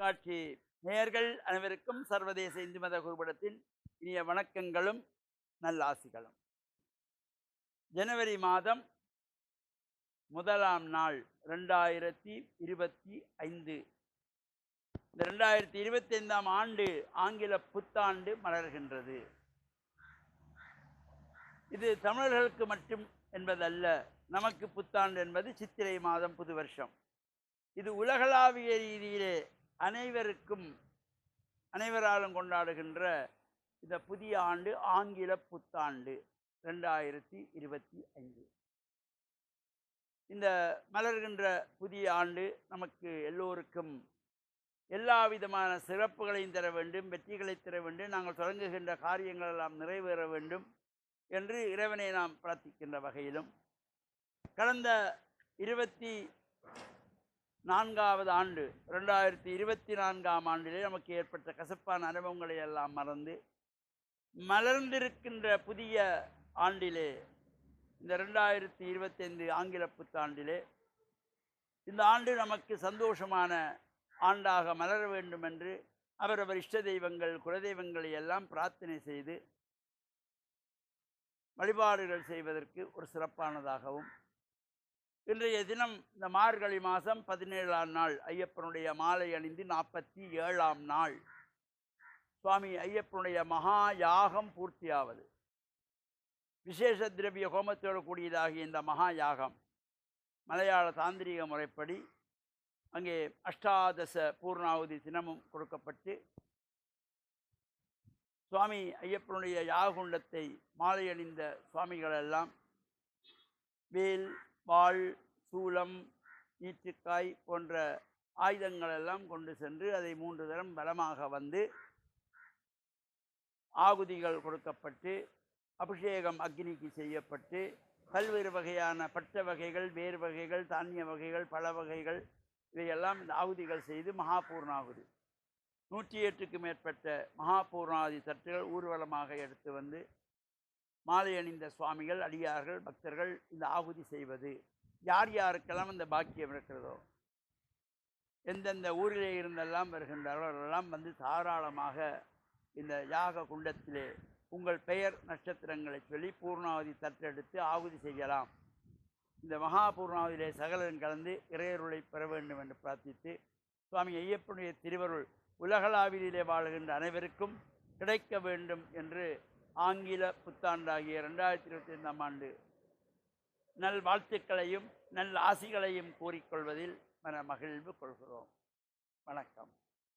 தொலைக்காட்சி நேயர்கள் அனைவருக்கும் சர்வதேச இந்து மத குருபடத்தின் இனிய வணக்கங்களும் நல்லாசிகளும். ஜனவரி மாதம் முதலாம் நாள் ரெண்டாயிரத்தி இருபத்தி ஐந்து. இந்த ரெண்டாயிரத்தி இருபத்தி ஐந்தாம் ஆண்டு ஆங்கில புத்தாண்டு மலர்கின்றது. இது தமிழர்களுக்கு மட்டும் என்பதல்ல நமக்கு புத்தாண்டு என்பது சித்திரை மாதம் புது வருஷம் இது உலகளாவிய ரீதியிலே அனைவருக்கும் அனைவராலும் கொண்டாடுகின்ற இந்த புதிய ஆண்டு ஆங்கில புத்தாண்டு ரெண்டாயிரத்தி இருபத்தி ஐந்து. இந்த மலர்கின்ற புதிய ஆண்டு நமக்கு எல்லோருக்கும் எல்லா விதமான சிறப்புகளையும் தர வேண்டும் வெற்றிகளை தர வேண்டும் நாங்கள் தொடங்குகின்ற காரியங்கள் எல்லாம் நிறைவேற வேண்டும் என்று இறைவனை நாம் பிரார்த்திக்கின்ற வகையிலும் கடந்த இருபத்தி நான்காவது ஆண்டு ரெண்டாயிரத்தி இருபத்தி நான்காம் ஆண்டிலே நமக்கு ஏற்பட்ட கசப்பான அனுபவங்களை எல்லாம் மறந்து மலர்ந்திருக்கின்ற புதிய ஆண்டிலே இந்த ரெண்டாயிரத்தி இருபத்தைந்து ஆங்கில புத்தாண்டிலே இந்த ஆண்டு நமக்கு சந்தோஷமான ஆண்டாக மலர வேண்டும் என்று அவரவர் இஷ்ட தெய்வங்கள் குலதெய்வங்களை எல்லாம் பிரார்த்தனை செய்து வழிபாடுகள் செய்வதற்கு ஒரு சிறப்பானதாகவும் இன்றைய தினம் இந்த மார்கழி மாதம் பதினேழாம் நாள் ஐயப்பனுடைய மாலை அணிந்து நாற்பத்தி ஏழாம் நாள். சுவாமி ஐயப்பனுடைய மகா யாகம் பூர்த்தியாவது. விசேஷ திரவிய ஹோமத்தோடு கூடியதாகிய இந்த மகா யாகம் மலையாள தாந்திரிக முறைப்படி அங்கே அஷ்டாதச பூர்ணாவதி தினமும் கொடுக்கப்பட்டு சுவாமி ஐயப்பனுடைய யாகுண்டத்தை மாலை அணிந்த சுவாமிகளெல்லாம் வேல் வாள் சூளம் ஈற்றுக்காய் போன்ற ஆயுதங்களெல்லாம் கொண்டு சென்று அதை மூன்று தரம் பலமாக வந்து ஆகுதிகள் கொடுக்கப்பட்டு அபிஷேகம் அக்னிக்கு செய்யப்பட்டு பல்வேறு வகையான பட்ட வகைகள் வேறு வகைகள் தானிய வகைகள் பல வகைகள் இதையெல்லாம் இந்த ஆகுதிகள் செய்து மகாபூர்ணாகுதி. நூற்றி எட்டுக்கு மேற்பட்ட மகாபூர்ணாதி தட்டுகள் ஊர்வலமாக எடுத்து வந்து மாலை அணிந்த சுவாமிகள் அடியார்கள் பக்தர்கள் இந்த ஆகுதி செய்வது. யார் யாருக்கெல்லாம் இந்த பாக்கியம் இருக்கிறதோ எந்தெந்த ஊரிலே இருந்தெல்லாம் வருகின்றார்களோ எல்லாம் வந்து தாராளமாக இந்த யாக குண்டத்திலே உங்கள் பெயர் நட்சத்திரங்களை சொல்லி பூர்ணாவதி தட்டெடுத்து ஆகுதி செய்யலாம். இந்த மகா பூர்ணாவதியிலே சகலன் கலந்து இறையருளை பெற வேண்டும் என்று பிரார்த்தித்து சுவாமி ஐயப்பனுடைய திருவருள் உலகளாவிலே வாழுகின்ற அனைவருக்கும் கிடைக்க வேண்டும் என்று ஆங்கில புத்தாண்டாகிய ரெண்டாயிரத்தி இருபத்தி ஐந்தாம் ஆண்டு நல் வாழ்த்துக்களையும் நல் ஆசிகளையும் கூறிக்கொள்வதில் மன மகிழ்வு கொள்கிறோம். வணக்கம்.